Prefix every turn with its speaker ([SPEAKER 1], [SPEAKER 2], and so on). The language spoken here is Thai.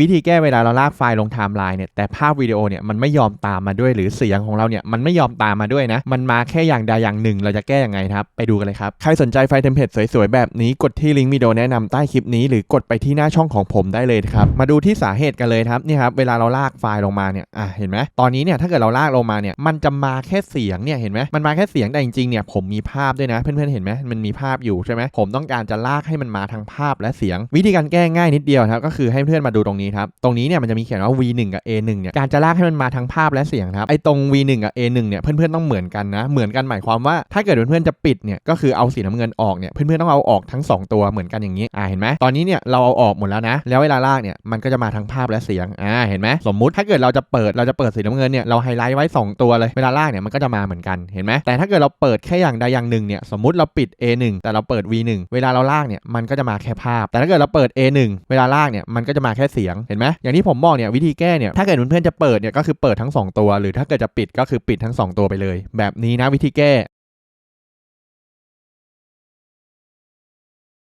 [SPEAKER 1] วิธีแก้เวลาเราลากไฟล์ลงไทม์ไลน์เนี่ยแต่ภาพวิดีโอเนี่ยมันไม่ยอมตามมาด้วยหรือเสียงของเราเนี่ยมันไม่ยอมตามมาด้วยนะ มันมาแค่อย่างใดอย่างหนึ่งเราจะแก้ยังไงครับ ไปดูกันเลยครับ ใครสนใจไฟล์เทมเพลตสวยๆ แบบนี้กดที่ลิงก์วิดีโอแนะนำใต้คลิปนี้ หรือกดไปที่หน้าช่องของผมได้เลยครับ มาดูที่สาเหตุกันเลยครับนี่ครับเวลาเราลากไฟล์ลงมาเนี่ยอะเห็นไหมตอนนี้เนี่ยถ้าเกิดเราลากลงมาเนี่ยมันจะมาแค่เสียงเนี่ยเห็นไหมมันมาแค่เสียงแต่จริงๆเนี่ยผมมีภาพด้วยนะเพื่อนๆเห็นไหมมันมีภาพอยู่ใช่ไหมผมต้องการจะลากให้มันมาทั้งภาพและเสียง วิธีการแก้ง่ายนิดเดียวครับก็คือให้เพื่อนมาดูตรงนี้ครับ ตรงนี้เนี่ยมันจะมีเขียนว่า V1 กับ A1 เนี่ย การจะลากให้มันมาทั้งภาพและเสียงครับ ไอ้ตรง V1 กับ A1 เนี่ย เพื่อนๆต้องเหมือนกันนะ เหมือนกันหมายความว่าถ้าเกิดเพื่อนๆจะปิดเนี่ย ก็คือเอาสีน้ำเงินออกเนี่ย เพื่อนๆต้องเอาออกทั้งสองตัวเหมือนกันอย่างนี้ อ่า เห็นไหมตอนนี้เนี่ยเราเอาออกหมดแล้วนะ แล้วเวลาลากเนี่ย มันก็จะมาทั้งภาพและเสียง อ่า เห็นไหมสมมุติถ้าเกิดเราจะเปิด เราจะเปิดสีน้ำเงินเนี่ย เราไฮไลท์ไว้สองตัวเลย เวลาลากเนี่ย มันก็จะมาเหมือนกัน เห็นไหมแต่ถ้าเกิดเราเปิดแค่อย่างใดอย่างหนึ่งเนี่ย สมมติเราปิด A1 แต่เราเปิด V1 เวลาเราลากเนี่ย มันก็จะมาแค่ภาพ แต่ถ้าเกิดเราเปิด A1 เวลาลากเนี่ย มันก็จะมาแค่เสียงเห็นไหมอย่างที่ผมบอกเนี่ยวิธีแก้เนี่ยถ้าเกิดเพื่อนๆจะเปิดเนี่ยก็คือเปิดทั้งสองตัว หรือถ้าเกิดจะปิดก็คือปิดทั้งสองตัวไปเลย แบบนี้นะวิธีแก้